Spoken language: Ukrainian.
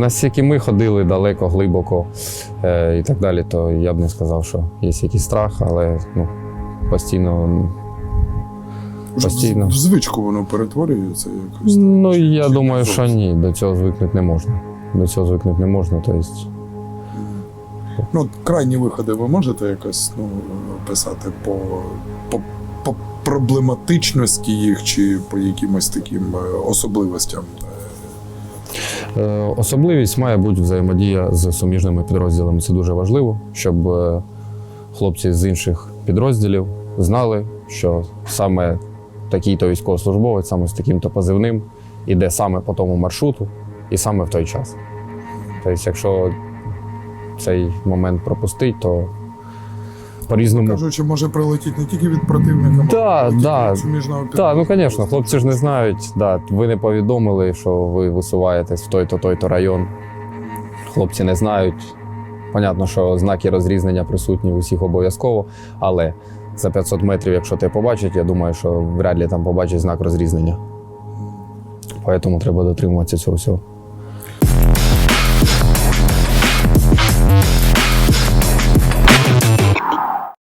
Наскільки ми ходили далеко, глибоко е, і так далі, то я б не сказав, що є якийсь страх, але ну, постійно. Постійно. В звичку воно перетворюється якось. Ну, Чи- я чи думаю, що ні, до цього звикнути не можна. До цього звикнути не можна. Тобто, Ну, крайні виходи ви можете якось ну, описати по, по, по проблематичності їх чи по якимось таким е, особливостям? Е, Особливість має бути взаємодія з суміжними підрозділами. Це дуже важливо, щоб е, хлопці з інших підрозділів знали, що саме такий-то військовослужбовець, саме з таким-то позивним, іде саме по тому маршруту і саме в той час. Тобто, якщо цей момент пропустить, то по-різному. Кажучи, може прилетіти не тільки від противника, Да, да. суміжного Так, ну звісно, хлопці ж не знають. Да, ви не повідомили, що ви висуваєтесь в той-то, той-то район. Хлопці не знають. Понятно, що знаки розрізнення присутні у всіх обов'язково, але за 500 метрів, якщо тебе побачать, я думаю, що вряд ли там побачать знак розрізнення. Тому треба дотримуватися цього всього.